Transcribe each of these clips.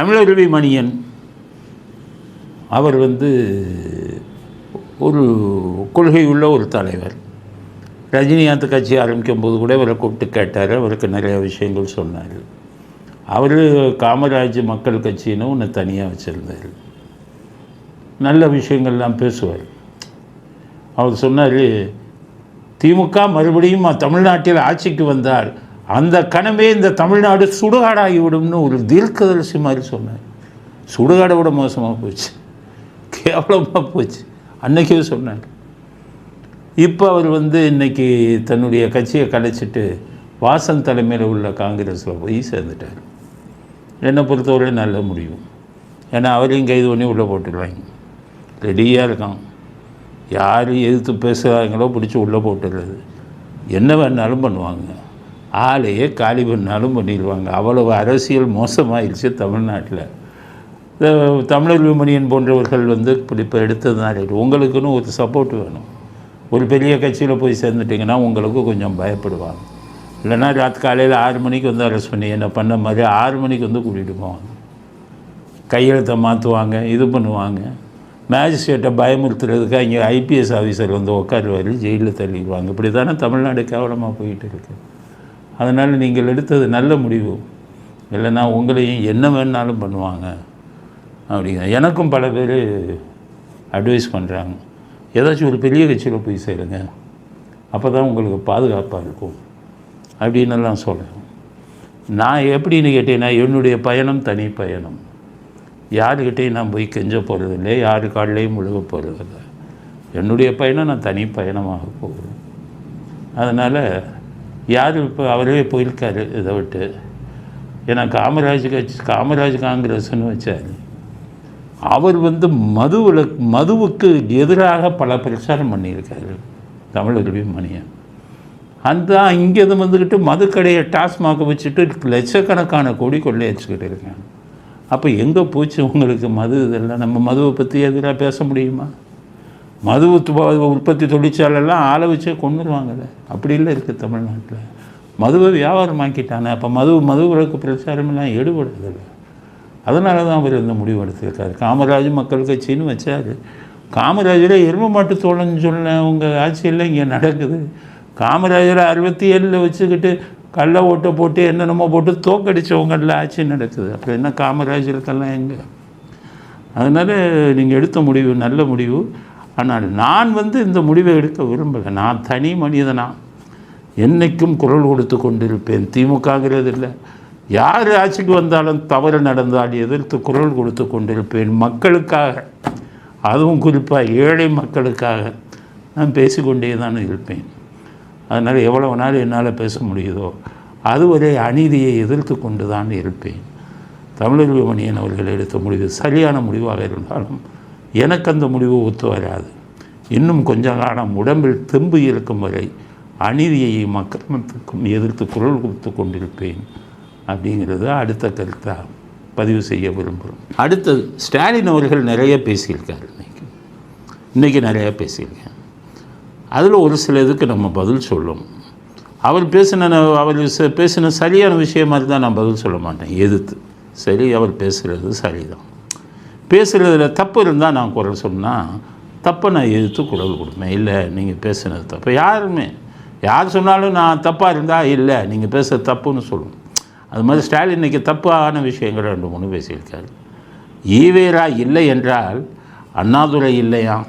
தமிழருவி மணியன் அவர் வந்து ஒரு கொள்கை உள்ள ஒரு தலைவர். ரஜினிகாந்த் கட்சி ஆரம்பிக்கும் போது கூட இவரை கூப்பிட்டு கேட்டார். அவருக்கு நிறைய விஷயங்கள் சொன்னார். அவர் காமராஜ் மக்கள் கட்சின்னு ஒன்று தனியாக வச்சுருந்தார். நல்ல விஷயங்கள்லாம் பேசுவார். அவர் சொன்னார் திமுக மறுபடியும் தமிழ்நாட்டில் ஆட்சிக்கு வந்தால் அந்த கனவே இந்த தமிழ்நாடு சுடுகாடாகிவிடும்னு ஒரு தீர்க்கதரிசி மாதிரி சொன்னார். சுடுகாடை விட மோசமாக போச்சு. கேவலமாக போச்சு. அன்னைக்கே சொன்னார். இப்போ அவர் வந்து இன்றைக்கி தன்னுடைய கட்சியை கலைச்சிட்டு வாசன் தலைமையில் உள்ள காங்கிரஸில் போய் சேர்ந்துட்டார். என்னை பொறுத்தவரை நல்ல முடிவு. ஏன்னா அவரையும் கைது பண்ணி உள்ளே போட்டுடுவாங்க ரெடியாக இருக்கான். யார் எதிர்த்து பேசுகிறாங்களோ பிடிச்சி உள்ளே போட்டுடுறது. என்ன வேணாலும் பண்ணுவாங்க. ஆளையே காலி பண்ணாலும் பண்ணிடுவாங்க. அவ்வளவு அரசியல் மோசமாயிடுச்சு தமிழ்நாட்டில். இந்த தமிழர் விமணியன் போன்றவர்கள் வந்து இப்படி இப்போ எடுத்ததுனால உங்களுக்குன்னு ஒரு சப்போர்ட் வேணும். ஒரு பெரிய கட்சியில் போய் சேர்ந்துட்டிங்கன்னா உங்களுக்கு கொஞ்சம் பயப்படுவாங்க. இல்லைன்னா ராத் காலையில் ஆறு மணிக்கு வந்து அரெஸ்ட் பண்ணி என்ன பண்ண மாதிரி ஆறு மணிக்கு வந்து கூட்டிகிட்டு போவாங்க. கையெழுத்தை மாற்றுவாங்க இது பண்ணுவாங்க. மேஜிஸ்ட்ரேட்டை பயமுறுத்துறதுக்கு இங்கே ஐபிஎஸ் ஆஃபீஸர் வந்து உட்காருவார் ஜெயிலில் தள்ளிடுவாங்க. இப்படி தானே தமிழ்நாடு கேவலமாக போயிட்டு இருக்குது அதனால் நீங்கள் எடுத்தது நல்ல முடிவு. இல்லைன்னா உங்களையும் என்ன வேணாலும் பண்ணுவாங்க. அப்படிங்க. எனக்கும் பல பேர் அட்வைஸ் பண்ணுறாங்க ஏதாச்சும் ஒரு பெரிய கட்சியில் போய் சேருங்க. அப்போ தான் உங்களுக்கு பாதுகாப்பாக இருக்கும். அப்படின்னுலாம் சொல்கிறேன் நான் எப்படின்னு கேட்டேன்னா என்னுடைய பயணம் தனி பயணம். யாருக்கிட்டையும் நான் போய் கெஞ்ச போகிறதில்லை யாரு காலிலையும் முழுக போகிறதில்ல என்னுடைய பயணம் நான் தனி பயணமாக போகிறேன் அதனால் யார் இப்போ அவரே போயிருக்காரு இதை விட்டு. ஏன்னா காமராஜ் கட்சி காமராஜ் காங்கிரஸ்னு வச்சார். அவர் வந்து மதுவில் மதுவுக்கு எதிராக பல பிரச்சாரம் பண்ணியிருக்காரு தமிழருவி மணியன். அந்த இங்கே வந்துக்கிட்டு மதுக்கடையை டாஸ்மாக வச்சுட்டு லட்சக்கணக்கான கோடி கொள்ளையடிச்சுக்கிட்டு இருக்காங்க. அப்போ எங்கே போச்சு உங்களுக்கு மது இதெல்லாம்? நம்ம மதுவை பற்றி எதிராக பேச முடியுமா? மது உற்பத்தி தொழிற்சாலையெல்லாம் ஆளை வச்சே கொண்டுருவாங்கல்ல அப்படி இல்லை இருக்குது தமிழ்நாட்டில். மதுவை வியாபாரம் ஆக்கிட்டானே. அப்போ மது மது விளக்கு பிரச்சாரமெல்லாம் ஈடுபடுறதில்ல அதனால தான் அவர் இந்த முடிவு எடுத்திருக்காரு. காமராஜ் மக்கள் கட்சின்னு வச்சார். காமராஜரே எரும மாட்டு தோழன்னு சொன்ன உங்கள் ஆட்சியில் இங்கே நடக்குது. காமராஜரை அறுபத்தி ஏழில் வச்சுக்கிட்டு கள்ள ஓட்டை போட்டு என்னென்னமோ போட்டு தோக்கடிச்சவங்கள்ல ஆட்சி நடக்குது. அப்புறம் என்ன காமராஜருக்கெல்லாம் எங்கே? அதனால் நீங்கள் எடுத்த முடிவு நல்ல முடிவு. ஆனால் நான் வந்து இந்த முடிவை எடுக்க விரும்பலை. நான் தனி மனிதனா. என்னைக்கும் குரல் கொடுத்து கொண்டிருப்பேன். திமுகங்கிறது இல்லை. யார் ஆட்சிக்கு வந்தாலும் தவறு நடந்தால் எதிர்த்து குரல் கொடுத்து கொண்டிருப்பேன் மக்களுக்காக. அதுவும் குறிப்பாக ஏழை மக்களுக்காக நான் பேசிக்கொண்டே தான் இருப்பேன். அதனால் எவ்வளவு நாள் என்னால் பேச முடியுதோ அதுவரை அநீதியை எதிர்த்து கொண்டு தான் இருப்பேன். தமிழர் விமணியன் அவர்கள் எடுத்த முடிவு சரியான முடிவாக இருந்தாலும் எனக்கு அந்த முடிவு ஒத்து வராது. இன்னும் கொஞ்ச காலம் உடம்பில் தெம்பு இருக்கும் வரை அநீதியையும் அக்கிரமத்துக்கும் எதிர்த்து குரல் கொடுத்து கொண்டிருப்பேன் அப்படிங்கிறது அடுத்த கருத்தாக பதிவு செய்ய விரும்புகிறோம். அடுத்தது ஸ்டாலின் அவர்கள் நிறைய பேசியிருக்கார். இன்னைக்கு இன்றைக்கி நிறைய பேசியிருக்கேன் அதில் ஒரு சில இதுக்கு நம்ம பதில் சொல்லும். அவர் பேசின அவர் பேசின சரியான விஷயம் மாதிரி தான் நான் பதில் சொல்ல மாட்டேன். எதிர்த்து. சரி அவர் பேசுகிறது சரிதான். பேசுகிறதுல தப்பு இருந்தால் நான் குரல் சொன்னால் தப்பை நான் எதிர்த்து குரல் கொடுப்பேன். இல்லை நீங்கள் பேசுனது தப்பு. யாருமே யார் சொன்னாலும் நான் தப்பாக இருந்தால் இல்லை நீங்கள் பேசுகிற தப்புன்னு சொல்லணும் அது மாதிரி ஸ்டாலின் இன்னைக்கு தப்பான விஷயங்கள் ரெண்டு மூணு பேசியிருக்காரு. ஈவேரா இல்லை என்றால் அண்ணாதுரை இல்லையா?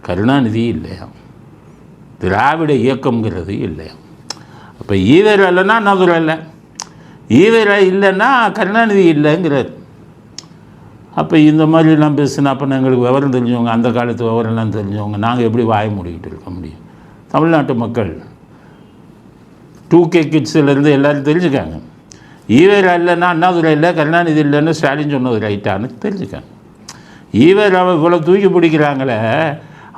கருணாநிதி இல்லையா? திராவிட இயக்கம்ங்கிறது இல்லையா? அப்போ ஈவேரா இல்லைன்னா அண்ணாதுரை இல்லை. ஈவேரா இல்லைன்னா கருணாநிதி இல்லைங்கிறார். அப்போ இந்த மாதிரிலாம் பேசினா அப்போ எங்களுக்கு விவரம் தெரிஞ்சவங்க அந்த காலத்து விவரம்லாம் தெரிஞ்சவங்க நாங்கள் எப்படி வாய மூடிக்கிட்டு இருக்க முடியும்? தமிழ்நாட்டு மக்கள் டூ கே கிட்ஸ்லேருந்து எல்லோரும் தெரிஞ்சுக்காங்க. ஈவேரா இல்லைன்னா அண்ணாதுரை இல்லை கருணாநிதி இல்லைன்னு ஸ்டாலின் சொன்னது ரைட்டான்னு தெரிஞ்சுக்காங்க. ஈவேராவை இவ்வளோ தூக்கி பிடிக்கிறாங்களே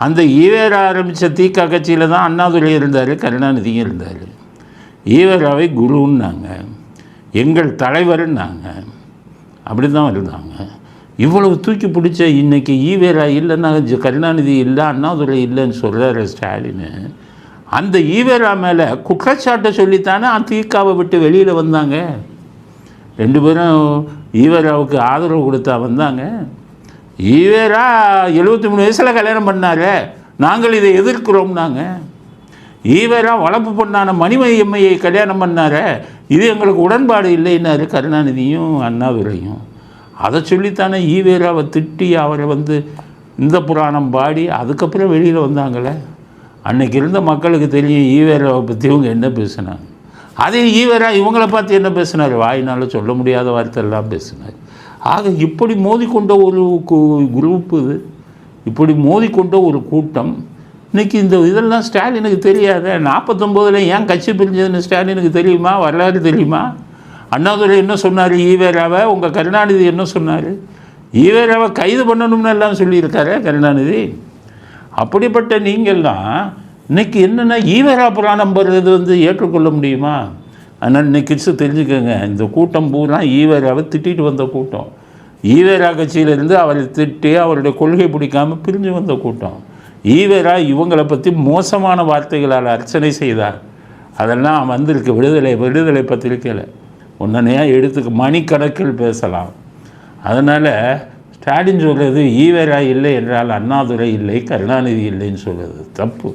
அந்த ஈவேரா ஆரம்பித்த தீக்கா கட்சியில் தான் அண்ணாதுரை இருந்தார் கருணாநிதியும் இருந்தார். ஈவேராவை குருன்னாங்க எங்கள் தலைவர்னாங்க அப்படி தான் இருந்தாங்க. இவ்வளவு தூக்கி பிடிச்ச இன்றைக்கி ஈவேரா இல்லைன்னா கருணாநிதி இல்லை அண்ணாதுரை இல்லைன்னு சொல்கிறாரு ஸ்டாலின். அந்த ஈவேரா மேலே குற்றச்சாட்டை சொல்லித்தானே அதிகாவை விட்டு வெளியில் வந்தாங்க. ரெண்டு பேரும் ஈவேராவுக்கு ஆதரவு கொடுத்தா வந்தாங்க. ஈவேரா எழுபத்தி மூணு வயசில் கல்யாணம் பண்ணாரு. நாங்கள் இதை எதிர்க்கிறோம்னாங்க. ஈவேரா வளர்ப்பு பொண்ணான மணிமதி எம்மையை கல்யாணம் பண்ணார. இது எங்களுக்கு உடன்பாடு இல்லைன்னாரு கருணாநிதியும் அண்ணாதுரையும். அதை சொல்லித்தானே ஈவேராவை திட்டி அவரை வந்து இந்த புராணம் பாடி அதுக்கப்புறம் வெளியில் வந்தாங்களே? அன்னைக்கு இருந்த மக்களுக்கு தெரியும் ஈவேராவை பற்றி இவங்க என்ன பேசினாங்க. அதே ஈவேரா இவங்களை பார்த்து என்ன பேசினார்? வாயினால் சொல்ல முடியாத வார்த்தையெல்லாம் பேசினார். ஆக இப்படி மோதிக்கொண்ட ஒரு குரூப் இது. இப்படி மோதிக்கொண்ட ஒரு கூட்டம். இன்னைக்கு இந்த இதெல்லாம் ஸ்டாலினுக்கு தெரியாத? நாற்பத்தொம்போதில் ஏன் கட்சி பிரிஞ்சதுன்னு ஸ்டாலினுக்கு தெரியுமா? வரலாறு தெரியுமா? அண்ணாதுரை என்ன சொன்னார்? ஈவேராவை உங்கள் கருணாநிதி என்ன சொன்னார்? ஈவேராவை கைது பண்ணணும்னு எல்லாம் சொல்லியிருக்காரு கருணாநிதி. அப்படிப்பட்ட நீங்கள்லாம் இன்னைக்கு என்னென்னா ஈவேரா புராணம் வருது வந்து ஏற்றுக்கொள்ள முடியுமா? அதனால் இன்னைக்கு கிட்ஸு தெரிஞ்சுக்கோங்க. இந்த கூட்டம் பூரா ஈவேராவை திட்டிட்டு வந்த கூட்டம். ஈவேரா கட்சியிலேருந்து அவரை திட்டி அவருடைய கொள்கை பிடிக்காம பிரிஞ்சு வந்த கூட்டம். ஈவேரா இவங்களை பற்றி மோசமான வார்த்தைகளால் அர்ச்சனை செய்தார். அதெல்லாம் வந்திருக்கு விடுதலை விடுதலை பத்திரிக்கையில். உடனே எடுத்துக்க மணிக்கணக்கில் பேசலாம். அதனால் ஸ்டாலின் சொல்கிறது ஈவேரா இல்லை என்றால் அண்ணாதுரை இல்லை கருணாநிதி இல்லைன்னு சொல்கிறது தப்பு.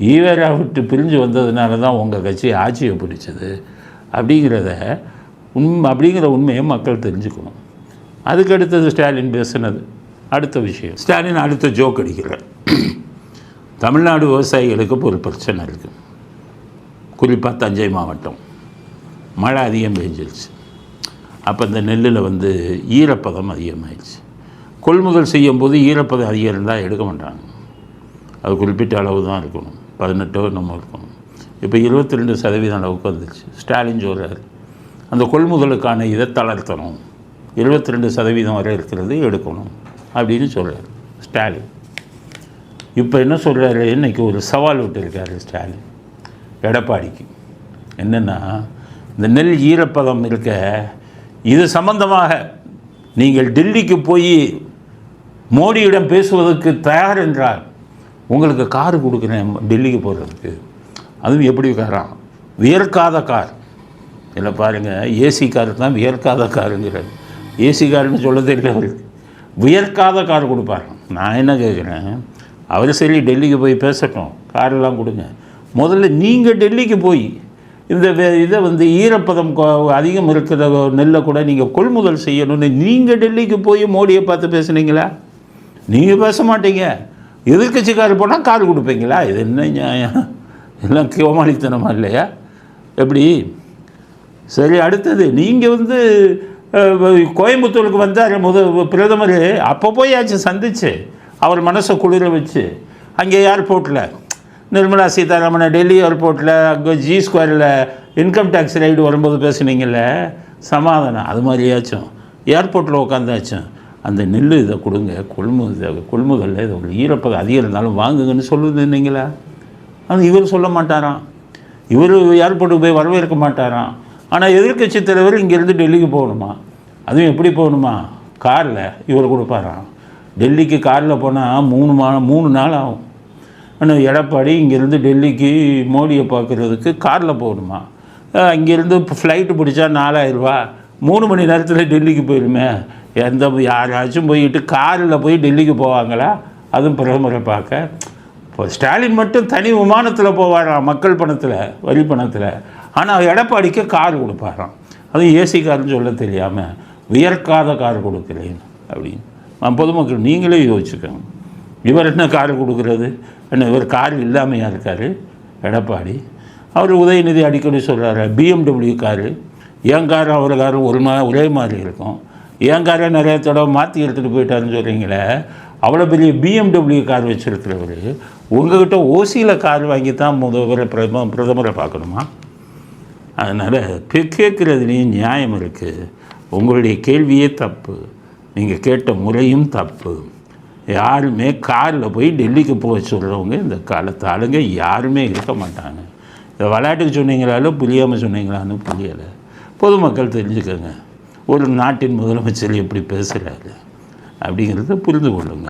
ஈவேரா விட்டு பிரிஞ்சு வந்ததுனால தான் உங்கள் கட்சி ஆட்சியை பிடிச்சது. அப்படிங்கிறத உண்மை அப்படிங்கிற உண்மையை மக்கள் தெரிஞ்சுக்கணும். அதுக்கு அடுத்தது ஸ்டாலின் பேசுனது. அடுத்த விஷயம். ஸ்டாலின் அடுத்த ஜோக் அடிக்கிறார். தமிழ்நாடு விவசாயிகளுக்கு ஒரு பிரச்சனை இருக்குது குறிப்பாக தஞ்சை மாவட்டம். மழை அதிகம் பெஞ்சிருச்சு. அப்போ இந்த நெல்லில் வந்து ஈரப்பதம் அதிகமாகிடுச்சு கொள்முதல் செய்யும்போது ஈரப்பதம் அதிகம் இருந்தால் எடுக்க மாட்டாங்க. அது குறிப்பிட்ட அளவு தான் இருக்கணும். பதினெட்டோ நம்ம இருக்கணும். இப்போ இருபத்தி ரெண்டு சதவீதம் அளவுக்கு வந்துருச்சு. ஸ்டாலின் சொல்கிறார் அந்த கொள்முதலுக்கான இதை தளர்த்தணும். இருபத்தி ரெண்டு சதவீதம் வரை இருக்கிறது எடுக்கணும் அப்படின்னு சொல்கிறார் ஸ்டாலின். இப்போ என்ன சொல்கிறாரு இன்றைக்கி ஒரு சவால் விட்டுருக்காரு ஸ்டாலின். எடப்பாடிக்கு. என்னென்னா இந்த நெல் ஈரப்பதம் இருக்க இது சம்பந்தமாக நீங்கள் டெல்லிக்கு போய் மோடியிடம் பேசுவதற்கு தயார் என்றால் உங்களுக்கு கார் கொடுக்குறேன் டெல்லிக்கு போகிறதுக்கு அதுவும் எப்படி காராம் வியர்க்காத கார். இல்லை பாருங்கள் ஏசி கார் தான் வியர்க்காத காருங்கிறார். ஏசி காருன்னு சொல்ல தெரியல அவருக்கு. வியர்க்காத கார் கொடுப்பார். நான் என்ன கேட்குறேன் அவர் சரி டெல்லிக்கு போய் பேசட்டும். காரெல்லாம் கொடுங்க. முதல்ல நீங்கள் டெல்லிக்கு போய் இந்த வே- இதை வந்து ஈரப்பதம் அதிகம் இருக்கிற நெல்லை கூட நீங்கள் கொள்முதல் செய்யணும்னு நீங்கள் டெல்லிக்கு போய் மோடியை பார்த்து பேசுனீங்களா? நீங்கள் பேச மாட்டீங்க. எதிர்கட்சிக்காரர் போனால் கார் கொடுப்பீங்களா? இது என்ன நியாயம்? எல்லாம் கோமாளித்தனமா இல்லையா? எப்படி? சரி அடுத்தது நீங்கள் வந்து கோயம்புத்தூருக்கு வந்தார் முத பிரதமர் அப்போ போயாச்சு சந்திச்சு. அவர் மனசை குளிர வச்சு. அங்கே ஏர்போர்ட்டில் நிர்மலா சீதாராமனை டெல்லி ஏர்போர்ட்டில் அங்கே ஜி ஸ்கொயரில் இன்கம் டேக்ஸ் ரைடு வரும்போது பேசுனீங்கல்ல சமாதானம். அது மாதிரியாச்சும். ஏர்போர்ட்டில் உட்காந்தாச்சும் அந்த நெல் இதை கொடுங்க கொள்முதல் கொள்முதலில் இதை ஒரு ஈரப்பதம் அதிகம் இருந்தாலும் வாங்குங்கன்னு சொல்லுதுன்னீங்களா அது இவர் சொல்ல மாட்டாராம். இவர் ஏர்போர்ட்டுக்கு போய் வரவேற்க மாட்டாராம். ஆனால் எதிர்க்கட்சி தலைவர் இங்கேருந்து டெல்லிக்கு போகணுமா? அதுவும் எப்படி போகணுமா? காரில் இவர் கொடுப்பாராம். டெல்லிக்கு காரில் போனால் மூணு மா மூணு நாள் ஆகும். ஆனால் எடப்பாடி இங்கேருந்து டெல்லிக்கு மோடியை பார்க்குறதுக்கு காரில் போகணுமா? இங்கேருந்து ஃப்ளைட்டு பிடிச்சா நாலாயிரரூபா மூணு மணி நேரத்தில் டெல்லிக்கு போயிடுமே எந்த யாராச்சும் போயிட்டு காரில் போய் டெல்லிக்கு போவாங்களா? அதுவும் பிரதமரை பார்க்க. இப்போ ஸ்டாலின் மட்டும் தனி விமானத்தில் போவாராம் மக்கள் பணத்தில் வரி பணத்தில்? ஆனால் எடப்பாடிக்கு கார் கொடுப்பாராம். அதுவும் ஏசி கார்னு சொல்ல தெரியாமல் வியர்க்காத கார் கொடுக்குறேன் அப்படின்னு. பொதுமக்கள் நீங்களே யோசிச்சுக்கோங்க. இவர் என்ன கார் கொடுக்குறது? என்ன இவர் கார் இல்லாமையாக இருக்கார்? எடப்பாடி. அவர் உதயநிதி அடிக்கடி சொல்கிறாரு பிஎம்டபிள்யூ காரு. என் கார் அவர் கார் ஒரு மா ஒரே மாதிரி இருக்கும். என் காரை நிறைய தடவை மாற்றி எடுத்துகிட்டு போயிட்டாருன்னு சொல்கிறீங்களே அவ்வளோ பெரிய பிஎம்டபிள்யூ கார் வச்சுருக்கிறவர் உங்ககிட்ட ஓசியில் கார் வாங்கி தான் முதல்வரை பிரதம பிரதமரை பார்க்கணுமா? அதனால் கேட்குறதுலேயும் நியாயம் இருக்குது உங்களுடைய கேள்வியே தப்பு. நீங்கள் கேட்ட முறையும் தப்பு. யாருமே காரில் போய் டெல்லிக்கு போக சொல்கிறவங்க இந்த காலத்து ஆளுங்க யாருமே இருக்க மாட்டாங்க. இந்த விளையாட்டுக்கு சொன்னீங்களாலும் புரியாமல் சொன்னீங்களான்னு புரியலை. பொதுமக்கள் தெரிஞ்சுக்கோங்க. ஒரு நாட்டின் முதலமைச்சர் எப்படி பேசுகிறாரு அப்படிங்கிறத புரிந்து கொள்ளுங்க.